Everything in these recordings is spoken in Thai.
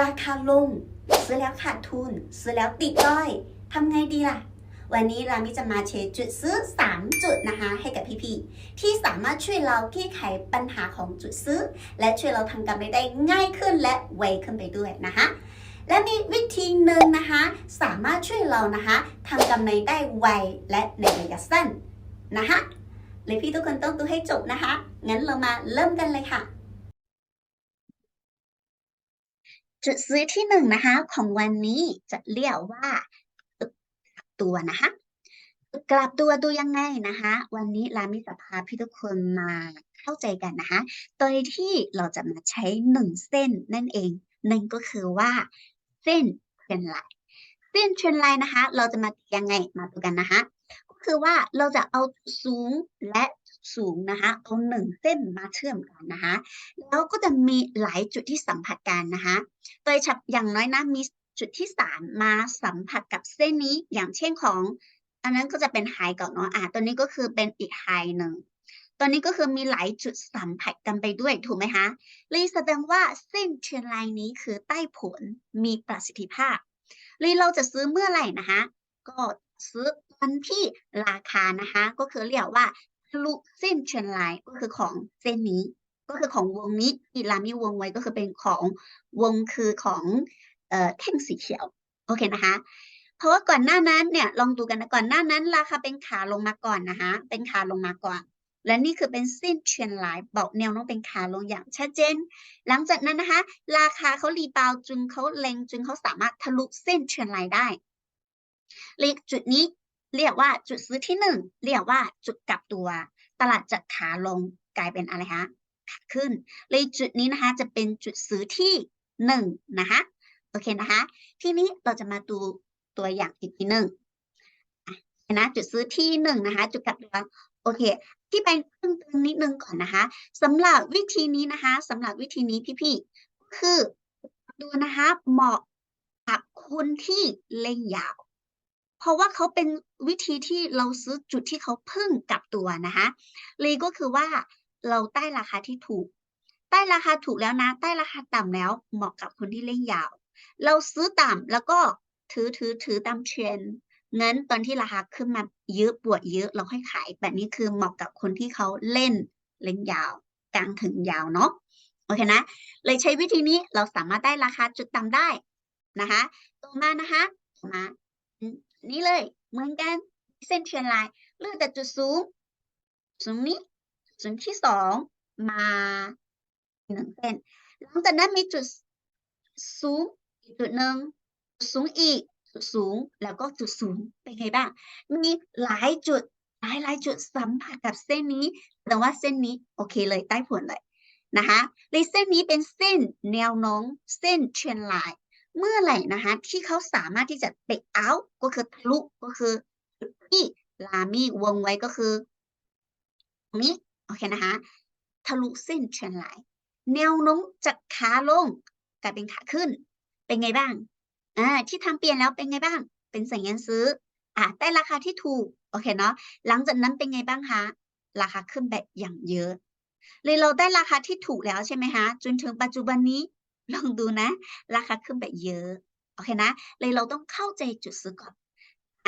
ราคาลง ซื้อแล้วขาดทุน ซื้อแล้วติดด้อยทำไงดีล่ะ วันนี้รามิจะมาแชจุดซื้อ 3 จุดนะคะ ให้กับพี่ๆที่สามารถช่วยเราแก้ไขปัญหาของจุดซื้อ และช่วยเราทำกำไรได้ง่ายขึ้นและไวขึ้นไปด้วยนะคะและมีวิธีหนึ่งนะคะ สามารถช่วยเรานะคะทำกำไรได้ไวและในระยะสั้นนะคะเลยพี่ทุกคนต้องดูให้จบนะคะ งั้นเรามาเริ่มกันเลยค่ะ จุดซื้อที่หนึ่งนะคะ ของวันนี้จะเรียกว่าตึกกลับตัวนะคะตึกกลับตัวดูยังไงนะคะ วันนี้รามิจะพาพี่ทุกคนมาเข้าใจกันนะคะ โดยที่เราจะมาใช้หนึ่งเส้นนั่นเองนั่นก็คือว่า เส้นเทรนไลน์เส้นเทรนไลน์นะคะ เราจะมายังไงมาดูกันนะคะ ก็คือว่าเราจะเอาสูงและ สูงนะคะเอาหนึ่งเส้นมาเชื่อมกันนะคะแล้วก็จะมีหลายจุดที่สัมผัสกันนะคะโดยฉพาะอย่างน้อยนะมีจุดที่สามมาสัมผัสกับเส้นนี้อย่างเช่นของ อันนั้นก็จะเป็นไฮก่อนเนาะอะตัวนี้ก็คือเป็นอีกไฮหนึ่งตัวนี้ก็คือมีหลายจุดสัมผัสกันไปด้วยถูกไหมคะเลยแสดงว่าเส้นเทรนไลน์นี้คือใต้ผลมีประสิทธิภาพเลยเราจะซื้อเมื่อไหร่นะคะก็ซื้อวันที่ราคานะคะ ก็คือเรียกว่า ทะลุเส้นเทรนไลน์ก็คือของเส้นนี้ ก็คือของวงนี้ที่รามีวงไว้ก็คือเป็นของวงคือของเอ่อแท่งสีเขียวโอเคนะคะ เพราะว่าก่อนหน้านั้นเนี่ยลองดูกันนะก่อนหน้านั้นราคาเป็นขาลงมาก่อนนะคะ เป็นขาลงมาก่อน และนี่คือเป็นเส้นเทรนไลน์บอกแนวโน้มเป็นขาลงอย่างชัดเจน หลังจากนั้นนะคะ ราคาเขารีบาวจึงเขาเล็งจึงเขาสามารถทะลุเส้นเทรนไลน์ได้เลขจุดนี้ เรียกว่าจุดซื้อที่หนึ่งเรียกว่าจุดกลับตัว ตลาดจากขาลงกลายเป็นอะไรคะขาขึ้น เลยจุดนี้นะคะจะเป็นจุดซื้อที่หนึ่งนะคะโอเคนะคะ ทีนี้เราจะมาดูตัวอย่างอีกทีหนึ่งนะจุดซื้อที่หนึ่งนะคะ จุดกลับตัวโอเค ที่ไปเพิ่มเติมนิดนึงก่อนนะคะสำหรับวิธีนี้นะคะสำหรับวิธีนี้พี่ๆคือดูนะคะเหมาะกับคนที่เล่นยาว เพราะว่าเขาเป็นวิธีที่เราซื้อจุดที่เขาเพิ่งกลับตัวนะคะเลยก็คือว่าเราใต้ราคาที่ถูก ใต้ราคาถูกแล้วนะ ใต้ราคาต่ำแล้วเหมาะกับคนที่เล่นยาว เราซื้อต่ำแล้วก็ถือถือถือตามเทรนด์งั้นตอนที่ราคาขึ้นมาเยอะปวดเยอะเราค่อยขาย แบบนี้คือเหมาะกับคนที่เขาเล่นเล่นยาว กลางถึงยาวเนาะโอเคนะ เลยใช้วิธีนี้เราสามารถได้ราคาจุดต่ำได้นะคะต่อมานะคะต่อมาอืม นี่เลยเหมือนกันเส้นเทรนไลน์เลือกแต่จุดสูงสูงนี้จุดที่สองมาหนึ่งเส้นหลังจากนั้นมีจุดสูงอีกจุดหนึ่งสูงอีกจุดสูงแล้วก็จุดสูงเป็นไงบ้างมีหลายจุดหลายหลายจุดสัมผัสกับเส้นนี้แต่ว่าเส้นนี้โอเคเลยใต้ผลเลยนะคะเลยเส้นนี้เป็นเส้นแนวโน้มเส้นเทรนไลน์ เมื่อไหร่นะคะที่เขาสามารถที่จะเบรกเอาท์ก็คือทะลุก็คือที่ลามีวงไว้ก็คือตรงนี้โอเคนะคะทะลุเส้นเทรนไลน์แนวโน้มจากขาลงกลายเป็นขาขึ้น เป็นไงบ้างอ่าที่ทำเปลี่ยนแล้วเป็นไงบ้าง เป็นสัญญาณซื้ออ่าได้ราคาที่ถูกโอเคเนาะหลังจากนั้นเป็นไงบ้างคะราคาขึ้นแบบอย่างเยอะเลยเราได้ราคาที่ถูกแล้วใช่ไหมคะจนถึงปัจจุบันนี้ ลองดูนะ ราคาขึ้นแบบเยอะ โอเคนะ เลยเราต้องเข้าใจจุดซื้อก่อน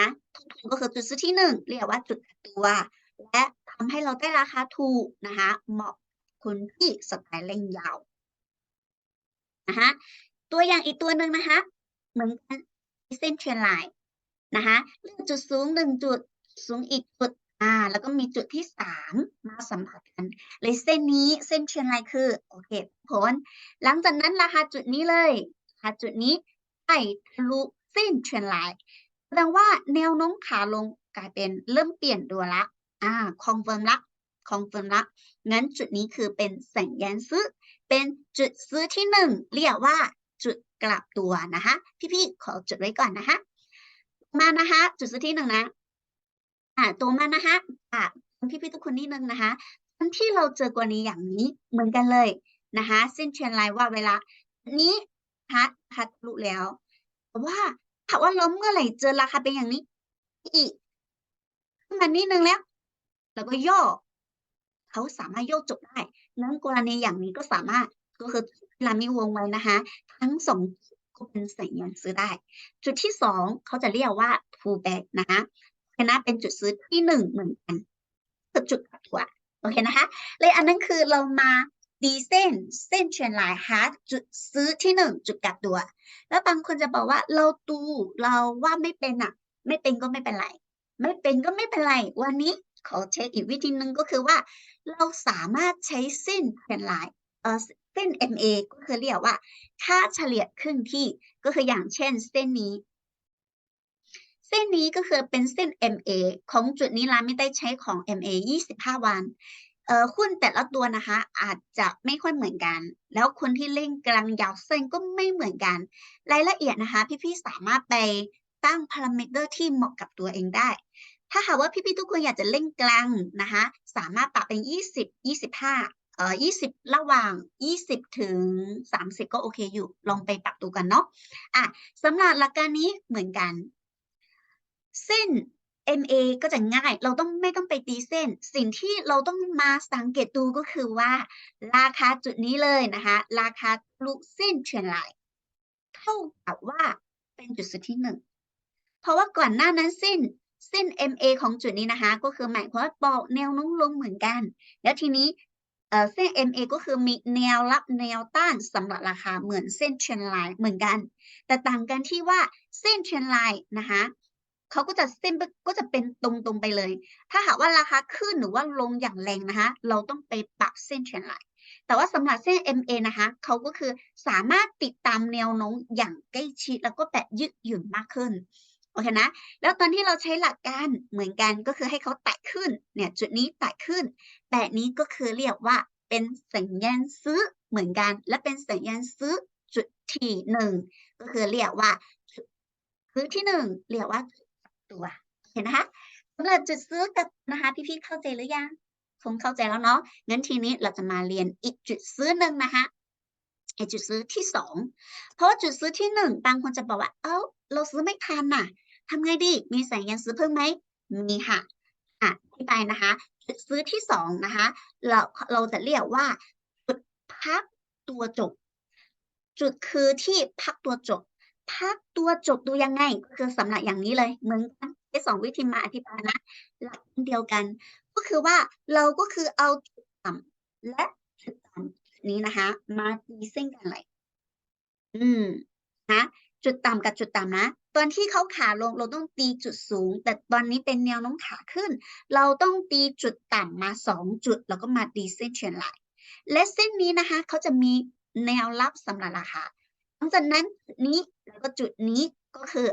นะทุกๆก็คือจุดซื้อที่หนึ่งเรียกว่าจุดตัว และทำให้เราได้ราคาถูกนะคะเหมาะคนที่สไตล์เล่นยาวนะคะตัวอย่างอีกตัวหนึ่งนะคะเหมือนกันเส้นเทรนไลน์นะคะเลือกจุดสูงหนึ่งจุดสูงอีกจุด อ่า แล้วก็มีจุดที่สามมาสัมผัสกันเลยเส้นนี้เส้นเทรนไลน์คือโอเคผลหลังจากนั้นราคาจุดนี้เลยราคาจุดนี้ไปทะลุเส้นเทรนไลน์แสดงว่าแนวโน้มขาลงกลายเป็นเริ่มเปลี่ยนตัวละอ่าคอนเฟิร์มละคอนเฟิร์มละงั้นจุดนี้คือเป็นสัญญาณซื้อ เป็นจุดซื้อที่หนึ่งเรียกว่าจุดกลับตัวนะคะ พี่ๆขอจุดไว้ก่อนนะคะมานะคะ จุดซื้อที่หนึ่งนะ อ่าตัวมานะคะอ่าพี่ๆทุกคนนิดนึงนะคะตอนที่เราเจอกรณีอย่างนี้เหมือนกันเลยนะคะเส้นเทรนไลน์ว่าเวลา นี้นะคะราคาทะลุแล้วแต่ว่าถามว่าล้มเมื่อไหร่เจอราคาเป็นอย่างนี้ อีกขึ้นมานิดนึงแล้ว แล้วก็ย่อเขาสามารถโยกจบได้นั้นกรณีอย่างนี้ก็สามารถก็คือเรามีวงไว้นะคะ ทั้งสองก็เป็นสัญญาณซื้อได้ จุดที่สองเขาจะเรียกว่า pullback นะคะ เคนะเป็นจุดซื้อที่หนึ่งเหมือนกันคือจุดกับตัวโอเคนะคะเลยอันนั้นคือเรามาดีเส้นเส้นเทรนไลน์หาจุดซื้อที่หนึ่งจุดกลับตัว แล้วบางคนจะบอกว่าเราดูเราว่าไม่เป็นอะ ไม่เป็นก็ไม่เป็นไร ไม่เป็นก็ไม่เป็นไร วันนี้ขอเช็คอีกวิธีหนึ่งก็คือว่า เราสามารถใช้เส้นเทรนไลน์เออเส้น MA ก็คือเรียกว่า ค่าเฉลี่ยครึ่งที่ก็คืออย่างเช่นเส้นนี้เส้นนี้ก็คือเป็นเส้น MA ของจุดนี้ร้านไม่ได้ใช้ของ MA 25 วันเอ่อหุ้นแต่ละตัวนะคะ อาจจะไม่ค่อยเหมือนกัน แล้วคนที่เล่นกลางยาวเส้นก็ไม่เหมือนกัน รายละเอียดนะคะ พี่ๆสามารถไปตั้งพารามิเตอร์ที่เหมาะกับตัวเองได้ ถ้าหากว่าพี่ๆทุกคนอยากจะเล่นกลางนะคะ สามารถปรับเป็น 20 25เอ่อ20 ระหว่าง 20 ถึง 30 ก็โอเคอยู่ ลองไปปรับดูกันเนาะอะสำหรับหลักการนี้เหมือนกัน เส้น MA ก็จะง่าย เราต้องไม่ต้องไปตีเส้น สิ่งที่เราต้องมาสังเกตดูก็คือว่า ราคาจุดนี้เลยนะคะ ราคาทะลุเส้นเทรนไลน์เท่ากับว่าเป็นจุดสุดที่หนึ่งเพราะว่าก่อนหน้านั้นเส้นเส้น MA ของจุดนี้นะคะ ก็คือหมายความว่าบอกแนวโน้มลงเหมือนกัน แล้วทีนี้เอ่อเส้น MA ก็คือมีแนวรับแนวต้านสำหรับราคาเหมือนเส้นเทรนไลน์เหมือนกัน แต่ต่างกันที่ว่าเส้นเทรนไลน์นะคะ เขาก็จะเส้นก็จะเป็นตรงๆไปเลย ถ้าหากว่าราคาขึ้นหรือว่าลงอย่างแรงนะคะ เราต้องไปปรับเส้นเทรนไลน์แต่ว่าสำหรับเส้น MA นะคะเขาก็คือสามารถติดตามแนวโน้มอย่างใกล้ชิดแล้วก็แบบยืดหยุ่นมากขึ้นโอเคนะ แล้วตอนที่เราใช้หลักการเหมือนกันก็คือให้เขาแตะขึ้น เนี่ยจุดนี้แตะขึ้น แต่นี้ก็คือเรียกว่าเป็นสัญญาณซื้อเหมือนกัน และเป็นสัญญาณซื้อจุดที่หนึ่งก็คือเรียกว่าจุดซื้อที่หนึ่งเรียกว่า ตัว เห็นนะคะสำหรับจุดซื้อกับนะคะ พี่ๆเข้าใจหรือยังคงเข้าใจแล้วเนาะงั้นทีนี้เราจะมาเรียนอีกจุดซื้อหนึ่งนะคะไอจุดซื้อที่สองเพราะว่าจุดซื้อที่หนึ่งบางคนจะบอกว่า เอ้าเราซื้อไม่ทันน่ะทำไงดี มีสัญญาณซื้อเพิ่มไหมมีค่ะอะที่ไปนะคะ จุดซื้อที่สองนะคะ เราเราจะเรียกว่าจุดพักตัวจบ จุดคือที่พักตัวจบ พักตัวจบดูยังไงก็คือสำหรับอย่างนี้เลยเหมือนกันใช้สองวิธีมาอธิบายนะหลักเดียวกัน ก็คือว่าเราก็คือเอาจุดต่ำและจุดต่ำนี้นะคะ มาตีเส้นกันเลยอืมนะจุดต่ำกับจุดต่ำนะ ตอนที่เขาขาลงเราต้องตีจุดสูง แต่ตอนนี้เป็นแนวน้มขาขึ้น เราต้องตีจุดต่ำมาสองจุด แล้วก็มาตีเส้นเทรนไหลและเส้นนี้นะคะเขาจะมีแนวรับสำหรับราคาหลังจากนั้นนี้ แล้วก็จุดนี้ก็คือ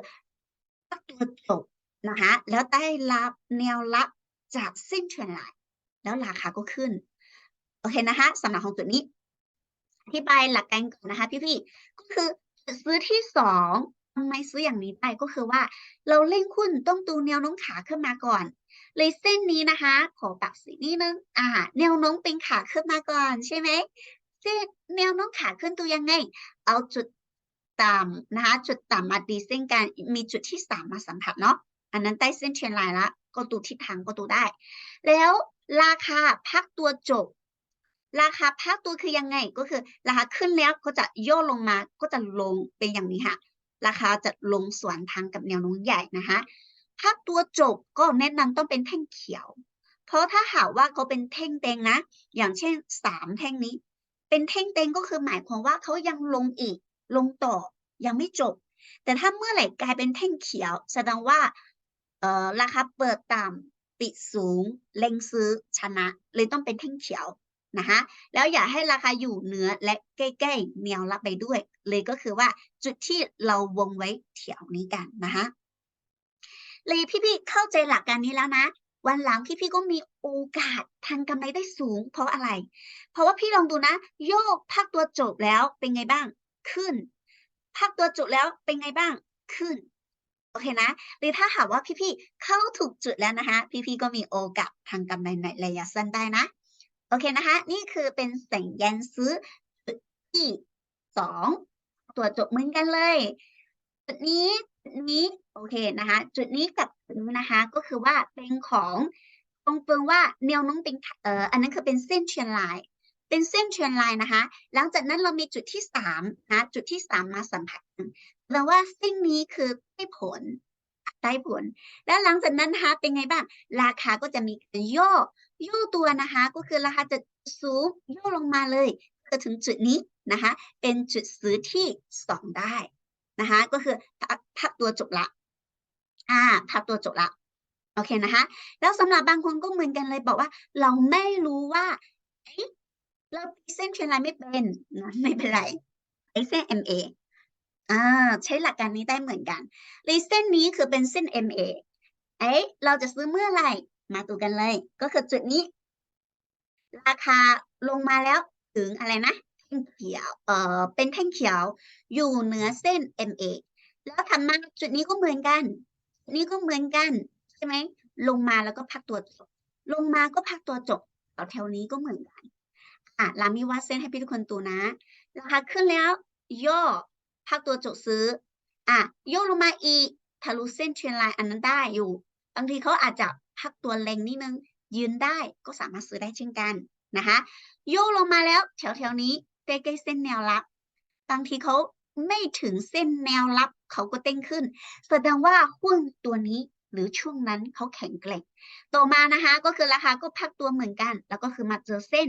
ตัวจบนะคะแล้วได้รับแนวรับจากเส้นเทรนไลน์แล้วราคาก็ขึ้น โอเคนะคะสำหรับของจุดนี้อธิบายหลักการก่อนนะคะพี่ๆก็คือจุดซื้อที่สองทำไมซื้ออย่างนี้ได้ก็คือว่า เราเล่นหุ้นต้องดูแนวโน้มขาขึ้นมาก่อน เลยเส้นนี้นะคะ ขอปรับสีนิดนึงอ่า แนวโน้มเป็นขาขึ้นมาก่อนใช่ไหมเส้นแนวโน้มขาขึ้นดูยังไง เอาจุด ต่ำนะคะจุดต่ำมาดีเส้นกันมีจุดที่สามมาสัมผัสเนาะอันนั้นใต้เส้นเทรนไลน์ละก็ดูทิศทางก็ดูได้ แล้วราคาพักตัวจบ ราคาพักตัวคือยังไงก็คือ ราคาขึ้นแล้วก็จะย่อลงมาก็จะลงเป็นอย่างนี้ค่ะราคาจะลงสวนทางกับแนวโน้มใหญ่นะคะพักตัวจบก็แนะนำต้องเป็นแท่งเขียว เพราะถ้าหากว่าเขาเป็นแท่งแดงนะ อย่างเช่นสามแท่งนี้ เป็นแท่งแดงก็คือหมายความว่าเขายังลงอีก ลงต่อยังไม่จบ แต่ถ้าเมื่อไหร่กลายเป็นแท่งเขียว แสดงว่าเออราคาเปิดต่ำปิดสูง เล็งซื้อชนะ เลยต้องเป็นแท่งเขียวนะคะแล้วอย่าให้ราคาอยู่เหนือและใกล้ๆแนวรับไปด้วย เลยก็คือว่าจุดที่เราวงไว้แถวนี้กันนะคะเลยพี่ๆเข้าใจหลักการนี้แล้วนะ วันหลังพี่ๆก็มีโอกาสทางกำไรได้สูง เพราะอะไร เพราะว่าพี่ลองดูนะ โยกภาคตัวจบแล้วเป็นไงบ้าง ขึ้น ภาคตัวจบแล้วเป็นไงบ้างขึ้น โอเคนะ หรือถ้าหากว่าพี่ๆเข้าถูกจุดแล้วนะคะ พี่ๆก็มีโอกาสทางกำไรในระยะสั้นได้นะ โอเคนะคะ นี่คือเป็นสัญญาณซื้อที่สองตัวจบเหมือนกันเลย จุดนี้จุดนี้โอเคนะคะ จุดนี้กับจุดนี้นะคะ ก็คือว่าเป็นของตรงเฟิงว่าแนวโน้มเป็นเอ่ออันนั้นคือเป็นเส้นเทรนไล เป็นเส้นเทรนไลน์นะคะ หลังจากนั้นเรามีจุดที่สามนะจุดที่สามมาสัมผัสแปลว่าเส้นนี้คือได้ผลได้ผล แล้วหลังจากนั้นนะคะเป็นไงบ้าง ราคาก็จะมีการย่อย่อตัวนะคะ ก็คือราคาจะสูงย่อลงมาเลยก็ถึงจุดนี้นะคะ เป็นจุดซื้อที่สองได้นะคะ ก็คือพพักตัวจบละอ่าพักตัวจบละโอเคนะคะ แล้วสำหรับบางคนก็เหมือนกันเลยบอกว่า เราไม่รู้ว่า เราเส้นเทรนไลน์ไม่เป็นนะไม่เป็นไรไอ้เส้น MA อ่าใช้หลักการนี้ได้เหมือนกันเลยเส้นนี้คือเป็นเส้น MA เอ๊ะเราจะซื้อเมื่อไหร่ มาดูกันเลย ก็คือจุดนี้ ราคาลงมาแล้วถึงอะไรนะแท่งเขียวเอ่อเป็นแท่งเขียวอยู่เหนือเส้น MA แล้วทำมาจุดนี้ก็เหมือนกัน นี่ก็เหมือนกันใช่ไหมลงมาแล้วก็พักตัวจบลงมาก็พักตัวจบแถวๆนี้ก็เหมือนกัน อะลามีวาดเส้นให้พี่ทุกคนดูนะราคาขึ้นแล้วย่อพักตัวจบซื้ออะย่อลงมาอีกทะลุเส้นเทรนไลน์อันนั้นได้อยู่ บางทีเขาอาจจะพักตัวเล็งนิดนึง ยืนได้ก็สามารถซื้อได้เช่นกันนะคะโยกลงมาแล้วแถวๆนี้ใกล้ๆเส้นแนวรับบางทีเขาไม่ถึงเส้นแนวรับเขาก็เต้นขึ้น แสดงว่าหุ้นตัวนี้หรือช่วงนั้นเขาแข็งแกร่ง ต่อมานะคะ ก็คือราคาก็พักตัวเหมือนกัน แล้วก็คือมาเจอเส้น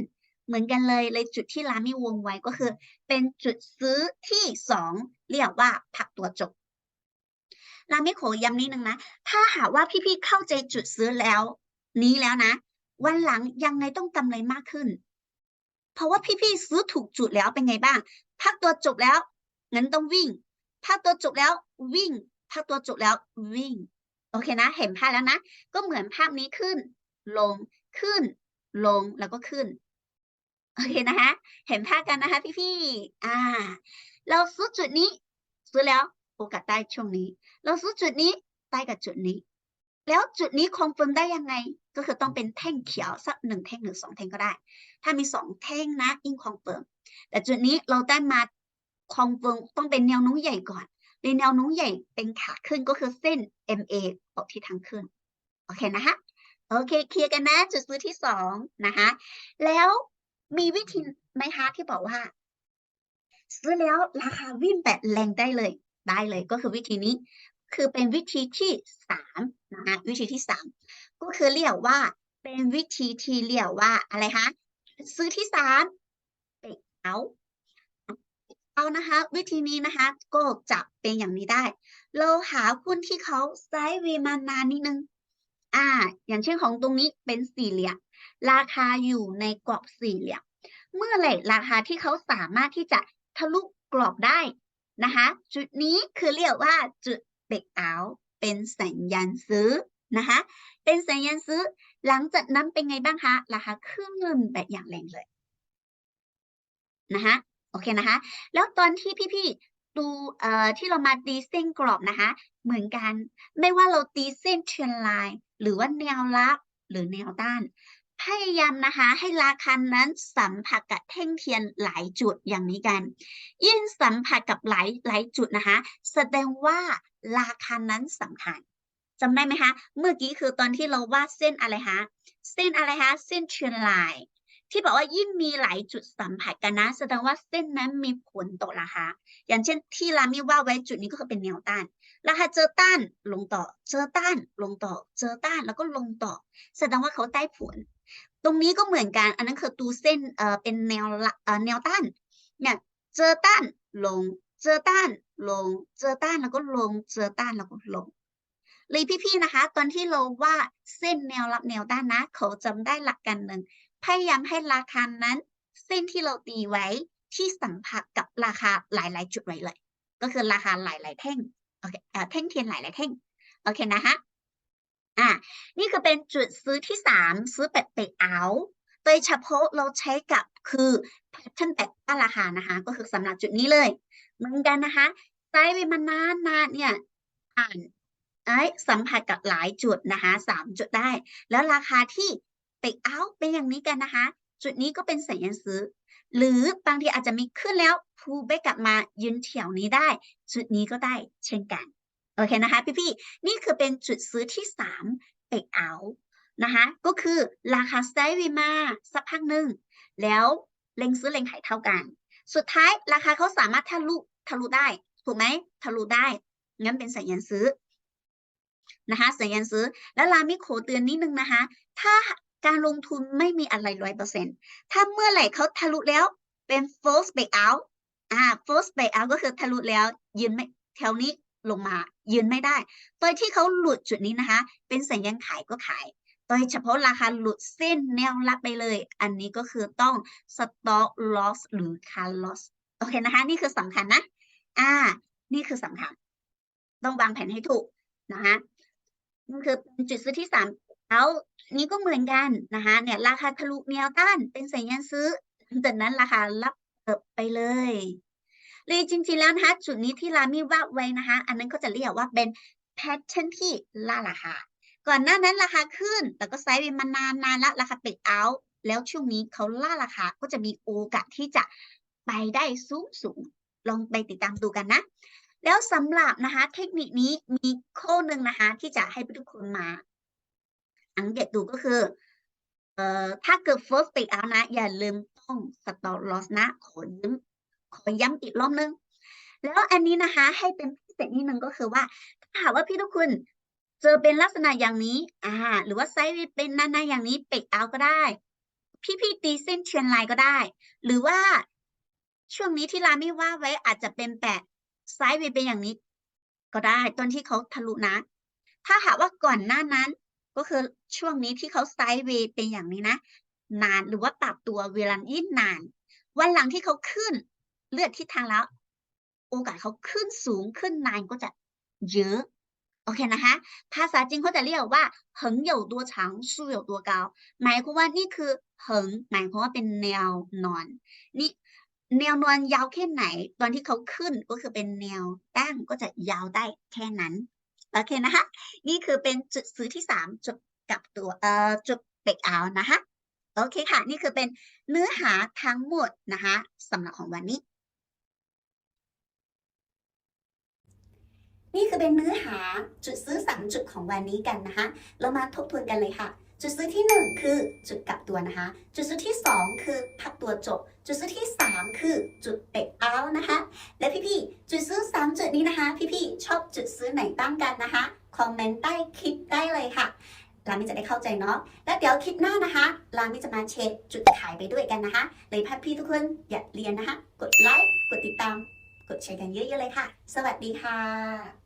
เหมือนกันเลยเลยจุดที่ร้านมีวงไว้ก็คือ เป็นจุดซื้อที่สองเรียกว่าพักตัวจบร้านไม่ขอย้ำนิดนึงนะ ถ้าหากว่าพี่ๆเข้าใจจุดซื้อแล้ว นี้แล้วนะ วันหลังยังไงต้องกำไรมากขึ้น เพราะว่าพี่ๆซื้อถูกจุดแล้วเป็นไงบ้างพักตัวจบแล้วงั้นต้องวิ่งพักตัวจบแล้ววิ่งพักตัวจบแล้ววิ่งโอเคนะ เห็นภาพแล้วนะ ก็เหมือนภาพนี้ขึ้น ลงขึ้น ลงแล้วก็ขึ้น โอเคนะคะ เห็นภาพกันนะคะพี่ๆอ่า เราซื้อจุดนี้ซื้อแล้วโอกาสได้ช่วงนี้ เราซื้อจุดนี้ได้กับจุดนี้ แล้วจุดนี้คอนเฟิร์มได้ยังไง ก็คือต้องเป็นแท่งเขียวสักหนึ่งแท่งหรือสองแท่งก็ได้ ถ้ามีสองแท่งนะยิ่งคอนเฟิร์มแต่จุดนี้เราได้มาคอนเฟิร์มต้องเป็นแนวโน้มใหญ่ก่อนในแนวโน้มใหญ่เป็นขาขึ้นก็คือเส้น MA ออกที่ทางขึ้น โอเคนะคะโอเคเคลียร์กันนะ จุดซื้อที่สองนะคะแล้ว มีวิธีไหมคะที่บอกว่า ซื้อแล้วราคาวิ่งแบบแรงได้เลย ได้เลยก็คือวิธีนี้ คือเป็นวิธีที่สามนะคะวิธีที่สามก็คือเรียกว่า เป็นวิธีที่เรียกว่าอะไรคะซื้อที่สามเปกเอาเอานะคะ วิธีนี้นะคะ ก็จะเป็นอย่างนี้ได้ เราหาหุ้นที่เขาไซด์เวย์มานานนิดนึง อ่า อย่างเช่นของตรงนี้เป็นสี่เหลี่ยม ราคาอยู่ในกรอบสี่เหลี่ยม เมื่อไหร่ราคาที่เขาสามารถที่จะทะลุกรอบได้นะคะ จุดนี้คือเรียกว่าจุดเบรกเอาเป็นสัญญาณซื้อนะคะ เป็นสัญญาณซื้อ หลังจากนั้นเป็นไงบ้างคะ ราคาขึ้นแบบอย่างแรงเลยนะคะโอเคนะคะ แล้วตอนที่พี่ๆดูเอ่อที่เรามาตีเส้นกรอบนะคะ เหมือนกัน ไม่ว่าเราตีเส้นเทรนไลน์หรือว่าแนวรับหรือแนวต้าน พยายามนะคะให้ราคานั้นสัมผัสกับแท่งเทียนหลายจุดอย่างนี้กัน ยิ่งสัมผัสกับหลายหลายจุดนะคะแสดงว่าราคานั้นสำคัญจำได้ไหมคะ เมื่อกี้คือตอนที่เราวาดเส้นอะไรคะเส้นอะไรคะเส้นเทรนลน์ที่บอกว่ายิ่งมีหลายจุดสัมผัสกันนะ แสดงว่าเส้นนั้นมีผลต่อราคาอย่างเช่นที่รามีว่าไว้จุดนี้ก็คือเป็นแนวต้านราคาเจอต้านลงต่อ เจอต้านลงต่อ เจอต้านแล้วก็ลงต่อ แสดงว่าเขาได้ผล ตรงนี้ก็เหมือนกัน อันนั้นคือตูเส้นเอ่อเป็นแนวเอ่อแนวต้านเนี่ยเจอต้านลง เจอต้านลง เจอต้านแล้วก็ลง เจอต้านแล้วก็ลงเลยพี่ๆนะคะ ตอนที่เราว่าเส้นแนวรับแนวต้านนะ เขาจำได้หลักการหนึ่งพยายามให้ราคานั้น เส้นที่เราตีไว้ที่สัมผัสกับราคาหลาย ๆ จุดไว้เลย ก็คือราคาหลาย ๆ แท่งโอเคเอ่อแท่งเทียนหลาย ๆ แท่งโอเคนะคะ อ่านี่คือเป็นจุดซื้อที่สามซื้อแบบเปเอาโดยเฉพาะเราใช้กับคือแพทเทิร์นแบบต้านราคานะคะ ก็คือสำหรับจุดนี้เลยเหมือนกันนะคะไซด์ไปมานานนานเนี่ยอ่านไอ้สัมผัสกับหลายจุดนะคะสามจุดได้ แล้วราคาที่เปกเอาเป็นอย่างนี้กันนะคะ จุดนี้ก็เป็นสัญญาณซื้อ หรือบางทีอาจจะมีขึ้นแล้วพูไปกลับมายืนแถวนี้ได้ จุดนี้ก็ได้เช่นกัน โอเคนะคะพี่ๆนี่คือเป็นจุดซื้อที่สามเปกเอานะคะก็คือราคาไซด์วีมาสักพักหนึ่งแล้วเล็งซื้อเล็งขายเท่ากัน สุดท้ายราคาเขาสามารถทะลุทะลุได้ถูกไหมทะลุได้งั้นเป็นสัญญาณซื้อนะคะสัญญาณซื้อแล้วลามิขอเตือนนิดนึงนะคะ ถ้าการลงทุนไม่มีอะไรร้อยเปอร์เซ็นต์ถ้าเมื่อไหร่เขาทะลุแล้วเป็น false breakout อ่า false breakout ก็คือทะลุแล้วยืนไม่แถวนี้ ลงมายืนไม่ได้โดยที่เขาหลุดจุดนี้นะคะ เป็นสัญญาณขายก็ขายโดยเฉพาะราคาหลุดเส้นแนวรับไปเลย อันนี้ก็คือต้อง stop loss หรือ cut loss โอเคนะคะ นี่คือสำคัญนะ อ่า นี่คือสำคัญ ต้องวางแผนให้ถูกนะคะนี่คือจุดซื้อที่สามแล้วนี้ก็เหมือนกันนะคะเนี่ยราคาทะลุแนวต้านเป็นสัญญาณซื้อจากนั้นราคารับเติบไปเลย เลยจริงๆแล้วนะคะจุดนี้ที่รามีวาดไว้นะคะอันนั้นก็จะเรียกว่าเป็น pattern ที่ล่าราคาก่อนหน้านั้นราคาขึ้น แต่ก็ไซด์เวมานานนานแล้วราคาเบรกเอาท์แล้วช่วงนี้เขาล่าราคาก็จะมีโอกาสที่จะไปได้สูงสูงลองไปติดตามดูกันนะ แล้วสำหรับนะคะเทคนิคนี้มีข้อหนึ่งนะคะที่จะให้ทุกคนมาสังเกตดูก็คือเอ่อถ้าเกิด first break out นะ อย่าลืมต้อง stop loss นะขอย้ำ ขอย้ำอีกรอบนึง แล้วอันนี้นะคะ ให้เป็นพิเศษนิดนึงก็คือว่าถ้าหากว่าพี่ทุกคนเจอเป็นลักษณะอย่างนี้อ่าหรือว่าไซด์เวเป็นหน้าๆอย่างนี้ break out ก็ได้ พี่ๆตีเส้นเทรนลน์ก็ได้ หรือว่าช่วงนี้ที่ราไม่ว่าไว้อาจจะเป็นแปดไซด์เวเป็นอย่างนี้ก็ได้ตอนที่เขาทะลุนะ ถ้าหากว่าก่อนหน้านั้น ก็คือช่วงนี้ที่เขาไซด์เวย์เป็นอย่างนี้นะ นานหรือว่าปรับตัวเวลายิ่งนาน วันหลังที่เขาขึ้น เลือดทิศทางแล้ว โอกาสเขาขึ้นสูงขึ้นนานก็จะเยอะโอเคนะคะ ภาษาจีนเขาจะเรียกว่าหงอยู่ตัวชังสู้อยู่ตัวเกาหมายความว่านี่คือหงหมายความว่าเป็นแนวนอน นี่แนวนอนยาวแค่ไหน ตอนที่เขาขึ้นก็คือเป็นแนวตั้งก็จะยาวได้แค่นั้นโอเคนะคะ นี่คือเป็นจุดซื้อที่สามจุดกับตัวเอ่อจุดเบรกเอานะคะโอเคค่ะ นี่คือเป็นเนื้อหาทั้งหมดนะคะสำหรับของวันนี้ นี่คือเป็นเนื้อหาจุดซื้อสามจุดของวันนี้กันนะคะ เรามาทบทวนกันเลยค่ะ จุดซื้อที่หนึ่งคือจุดกลับตัวนะคะ จุดซื้อที่สองคือพักตัวจบ จุดซื้อที่สามคือจุดเบรกเอานะคะ และพี่ๆจุดซื้อสามจุดนี้นะคะ พี่ๆชอบจุดซื้อไหนตั้งกันนะคะคอมเมนต์ใต้คลิปได้เลยค่ะลามิจะได้เข้าใจเนาะ แล้วเดี๋ยวคลิปหน้านะคะลามิจะมาเช็คจุดขายไปด้วยกันนะคะเลยพัดพี่ทุกคนอย่าเรียนนะคะ กดไลค์ กดติดตาม กดแชร์กันเยอะๆเลยค่ะ สวัสดีค่ะ